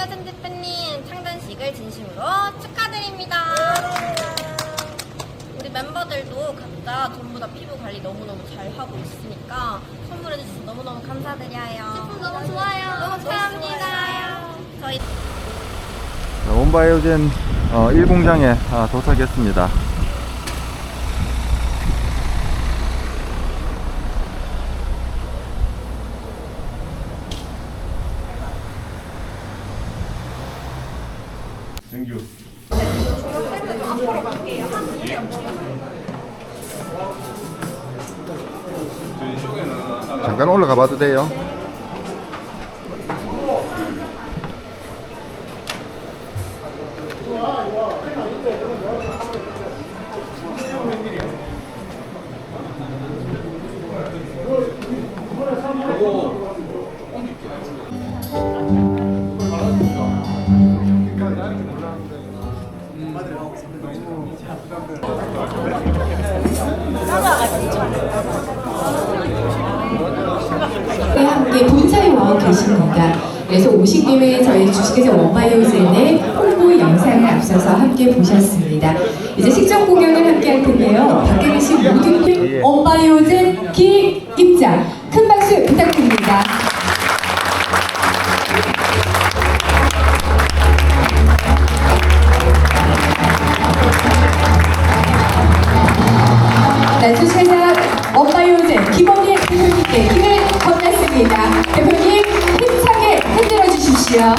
안녕하세요, 전 대표님. 창단식을 진심으로 축하드립니다. 우리 멤버들도 각자 전부 다 피부 관리 너무너무 잘 하고 있으니까 선물해주셔서 너무너무 감사드려요. 제품 너무 좋아요. 너무 감사합니다. 저희. 원바이오젠 1공장에 어, 아, 도착했습니다. 정규. 잠깐 올라가 봐도 돼요. 함께 본사에 와 계십니다. 그래서 오신 김에 저희 주식회사 원바이오젠의 홍보 영상을 앞서서 함께 보셨습니다. 이제 식전 공연을 함께 할 텐데요. 밖에 계신 모든 예. 원바이오젠 기 입장 큰 박수 부탁드립니다. 주십시오.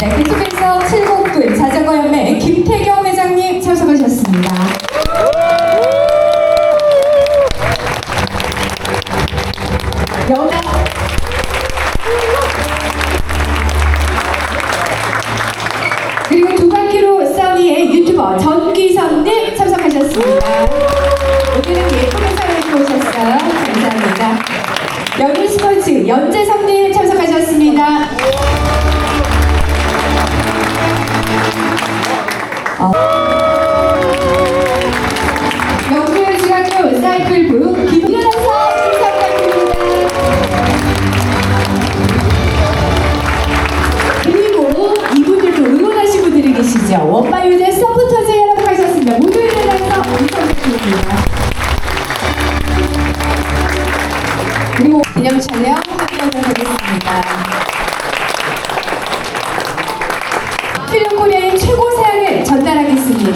네, 계속해서 칠곡군 자전거 연맹 김태경 회장님 참석하셨습니다. 참석하셨습니다. 오늘은 예쁜 입고 오셨어요. 감사합니다. 여기 스포츠 연재성님 참석하셨습니다. 어. 영주중학교 사이클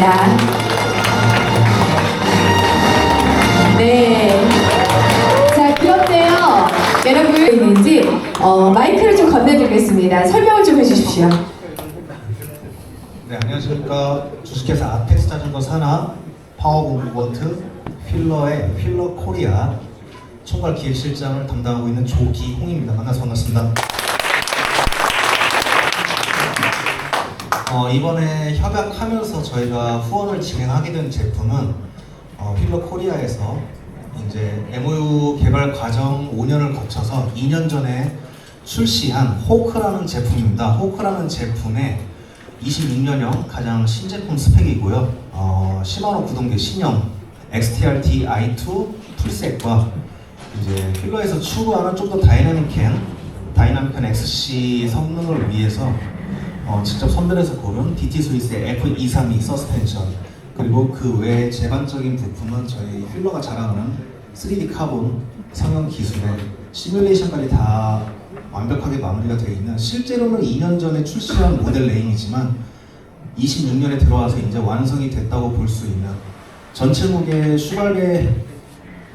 전달하겠습니다. 네. 자, 그런데요. 여러분 있는지 어, 마이크를 좀 건네드리겠습니다. 설명을 좀 해주십시오. 네, 안녕하십니까. 주식회사 아텍스 자전거 산하 파워공무버트 필러의 필러 코리아 총괄 기획실장을 담당하고 있는 조기홍입니다. 만나서 반갑습니다. 어, 이번에 협약하면서 저희가 후원을 진행하게 된 제품은 어, 필러 코리아에서 이제 MOU 개발 과정 5년을 거쳐서 2년 전에 출시한 호크라는 제품입니다. 호크라는 제품의 26년형 가장 신제품 스펙이고요. 어, 시마노 구동계 신형 XTRT i2 풀셋과 이제 필러에서 추구하는 좀 더 다이나믹한 다이나믹한 XC 성능을 위해서 어, 직접 선별해서 고른 DT 스위스의 F232 서스펜션. 그리고 그 외에 제반적인 부품은 저희 필러가 자랑하는 3D 카본 성형 기술에 시뮬레이션까지 다 완벽하게 마무리가 되어 있는 실제로는 2년 전에 출시한 모델 레인이지만 26년에 들어와서 이제 완성이 됐다고 볼 수 있는 전체 무게 슈발베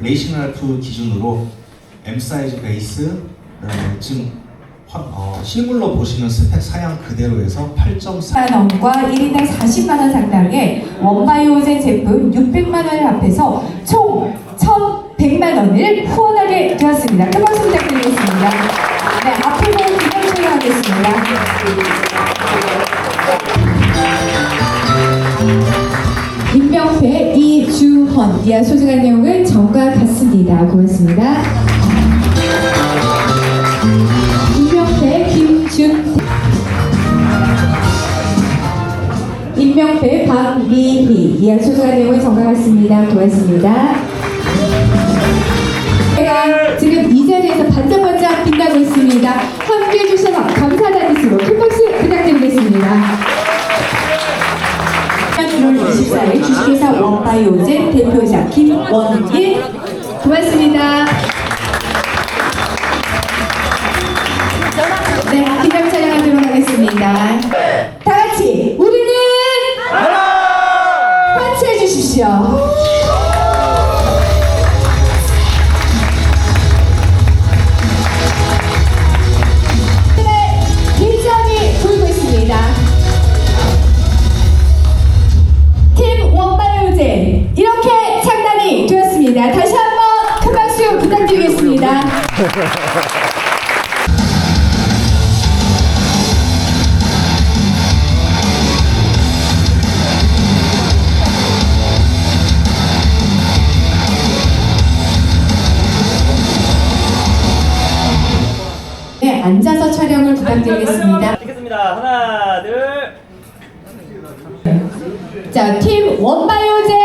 레이싱 랄프 기준으로 M 사이즈 베이스 지금 화- 어, 실물로 보시는 스펙 사양 그대로 해서 8.4만 원과 1인당 40만 원 상당의 원바이오젠 제품 600만 원을 합해서 총 1,100만 원을 후원하게 되었습니다. 큰 박수 부탁드리겠습니다. 네, 앞으로 기념 촬영하겠습니다. 임명패 이주헌 이하 소중한 내용을 정과 같습니다. 고맙습니다. 배 박미희 이한 소중한 내용을 전가했습니다. 고맙습니다. 제가 지금 이 자리에서 반짝반짝 빛나고 있습니다. 함께해 주셔서 감사하다는 뜻으로 큰 박수 부탁드리겠습니다. 1월 24일 주식회사 원바이오젠 대표이사 김원기 고맙습니다. 네, 기념 촬영하도록 하겠습니다. 네, 길정이 돌고 있습니다. 팀 원바이오젠 이렇게 창단이 되었습니다. 다시 한번 큰 박수 부탁드리겠습니다. 네, 앉아서 촬영을 부탁드리겠습니다. 찍겠습니다. 하나, 둘. 자, 팀 원바이오젠